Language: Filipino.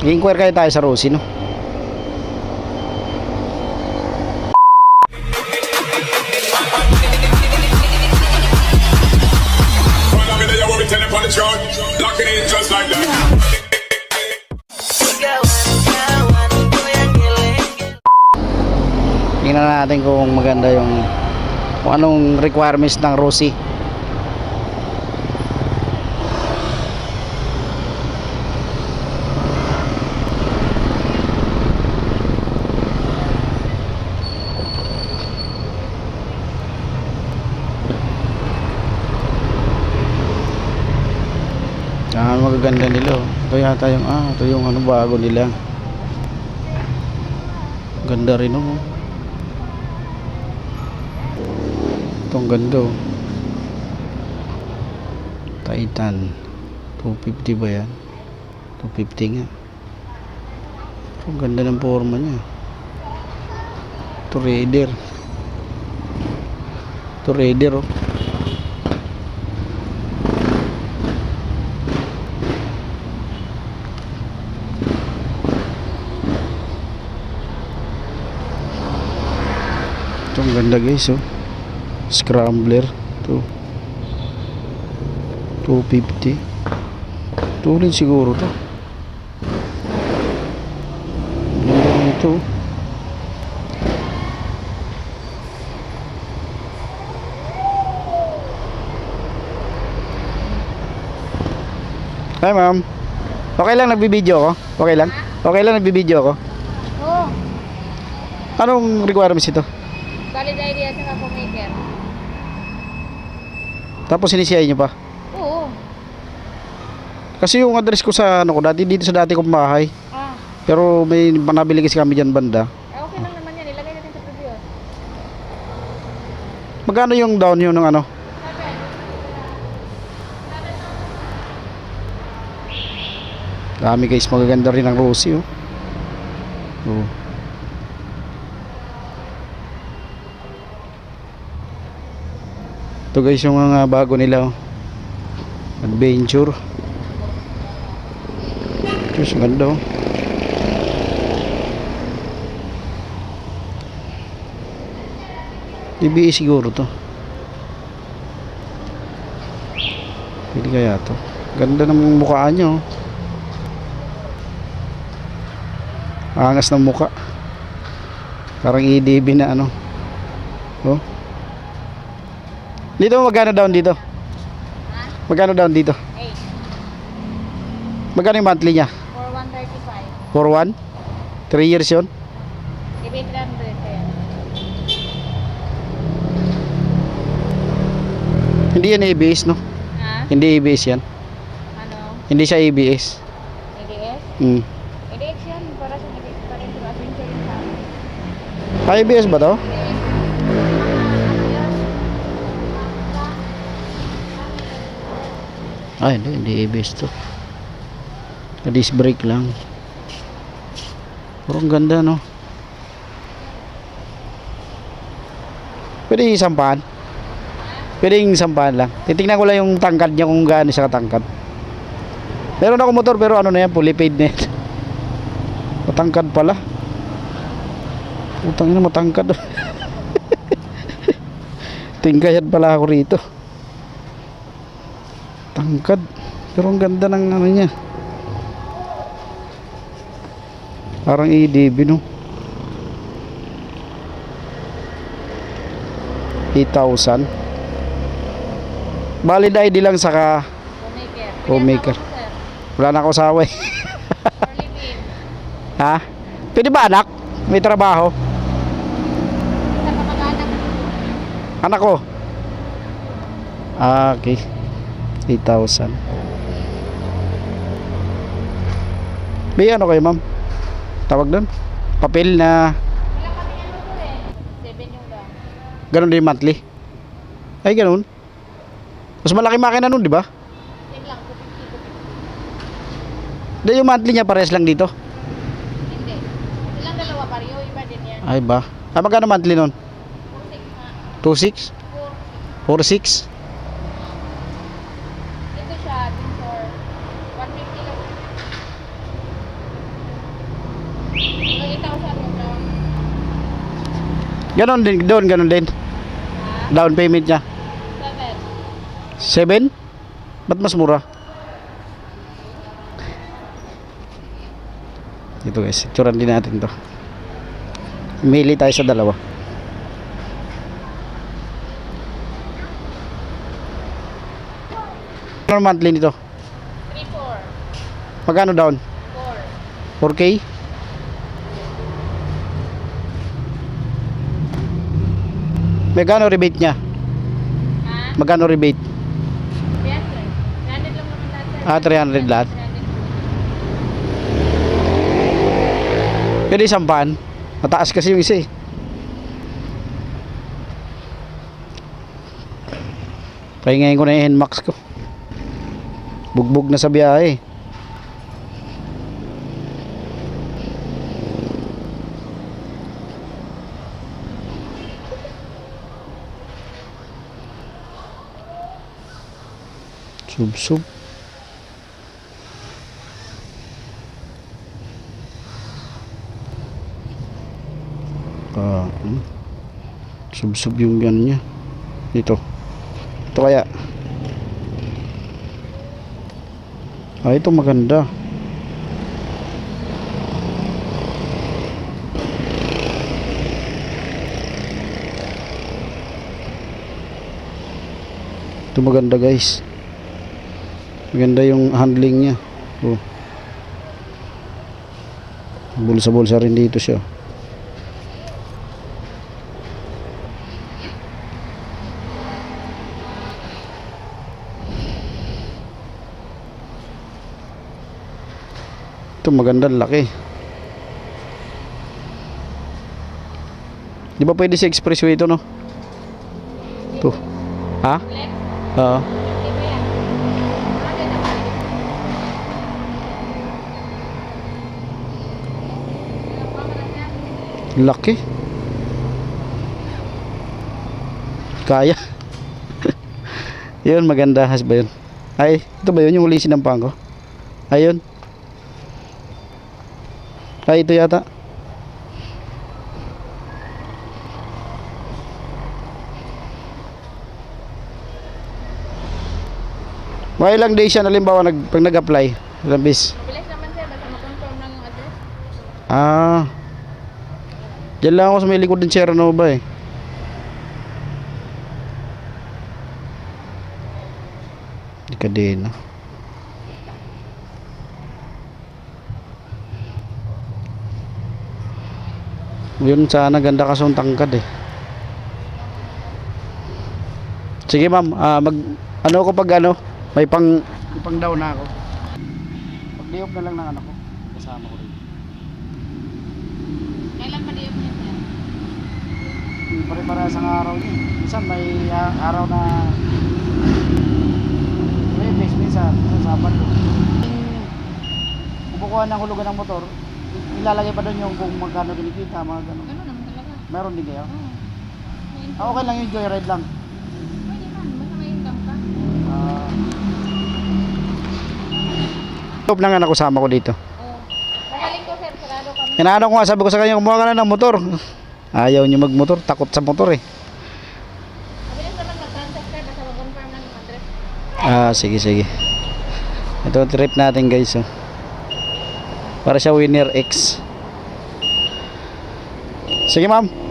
I-inquire kaya tayo sa Rosie, no? Tingnan natin kung maganda yung anong requirements ng Rosie. Magaganda nila. oh. Ito yata yung ah, ito yung ano bago nila. Ganda rin oh. Itong ganda oh. Titan 250 ba yan? 250 nga Ang ganda ng forma niya Ito Raider Ito Raider oh ganda guys oh Scrambler to 250 tulid siguro to ganda nito Hi ma'am Okay lang nagbibideo ko? Okay lang? Okay lang nagbibideo ko? Oo. Anong requirements ito? Valid ID at saka maker. Tapos sinisiyay nyo pa? Oo. Kasi yung address ko sa ano ko dati dito sa dati kong bahay. Ah. Pero may panabili kasi kami dyan banda. Eh, okay lang naman yan. Ilagay natin sa previous. Magkano yung down yun ng ano? Dami guys, magaganda rin ang Rosie oh. oh. Ito guys yung mga bago nila oh. Adventure. Diyos, ganda oh. DBA siguro to. Pili kaya to. Ganda ng mukha nyo. oh. Angas ng mukha. Parang EDB na ano. Oh. Dito magkano down dito? Magkano down dito? 8. Magkano yung monthly niya? For 135. For one? 3 years yun? Give 800 yan. Hindi yan ABS no? Ha? Hindi ABS yan. Ano? Hindi siya ABS. ADS? Hmm. ADX yan. Para sa nag pa rin sa adventure. ABS ba to? Ay, hindi, hindi ABS to. Disc brake lang. Pero ang ganda, no? Pwede isampahan? Pwede isampahan lang. Titingnan ko lang yung tangkad niya kung gaano siya katangkad. Meron ako motor pero ano na yan, fully paid na yan. Matangkad pala. Utang ina matangkad. Tingkayad pala ako rito. Tangkad. Pero ang ganda ng ano niya. Parang EDB no. 8,000. Valid ID lang saka Homemaker. Wala na ako. For living. ha? Pwede ba anak? May trabaho? Sa. Anak ko. Ah, okay. 8,000. May ano kayo, ma'am? Tawag doon? Papel na Ilang kami yan mo eh? 7 yung down. ganun din monthly. Ay, ganun. Mas malaki makina nun, di ba? Yan lang. 250 Hindi, yung monthly niya pares lang dito. Hindi. Ilang dalawa pareho. Iba din yan. Ay ba? Ah, magkano monthly nun? 46 2,600? nga. 4. 4,600? Ito siya. Din for 150 lang. 3,000 yung down. Ganon din, doon, ganon din. Down payment niya. 7? 7. Ba't mas mura? Ito guys, ituran din natin to. Mili tayo sa dalawa. Ano monthly nito? 3, 4. Magkano down? 4. 4K? Magkano rebate niya? Ha? Magkano rebate? 300. 300 lang. Ah, 300 lahat. 300. Pwede isang van. Mataas kasi yung isa eh. Pahingayin ko na yung NMAX ko. Bugbog na sa biyahe. Sub-sub. Sub-sub yung ano niya. Dito. Ito kaya. Ah, ito maganda. Ito maganda guys. Maganda yung handling niya. Oh. Bulsa-bulsa rin dito siya. Ito magandang laki. Di ba pwede sa expressway ito, no? Ito. Ha? Oo. Hindi ba yan? Ano naman? Laki. Kaya. yun, maganda has ba yun? Ay, ito ba yun yung uli sinampang ko? Ayun. Ay, ito yata. Mga ilang days yan, halimbawa, nag, pag nag-apply, ilang days? Mabilis naman sir, basta ma-confirm lang yung address. Ah. Diyan lang ako sa may likod ng Sierra Nova eh. Di ka din. ah. Yun sana ganda ka sa tangkad eh. Sige ma'am, ah, mag ano ko pag ano, may pang may pang down na ako. Pag-diop na lang ng anak ko. Kasama ko rin. Kailan pa diyan niya sir? Hindi pare-parehas ang araw niya. Minsan may ah, araw na may base minsan sa Sabado. Kung kukuha ng hulugan ng motor, ilalagay pa doon yung kung magkano kinikita, mga ganun. Ganun naman talaga. Meron din kayo? Oo. Ah, okay lang yung joyride lang. Pwede man, basta may income ka. Ah. Top na nga nakusama ko dito. Oo. Magaling ko sir, sarado kami. Inaano ko nga, sabi ko sa kanya, kumuha ka na ng motor. Ayaw niya magmotor, takot sa motor eh. Ah, sige, sige. Ito trip natin guys. Oh. Para sa Winner X. Sige ma'am.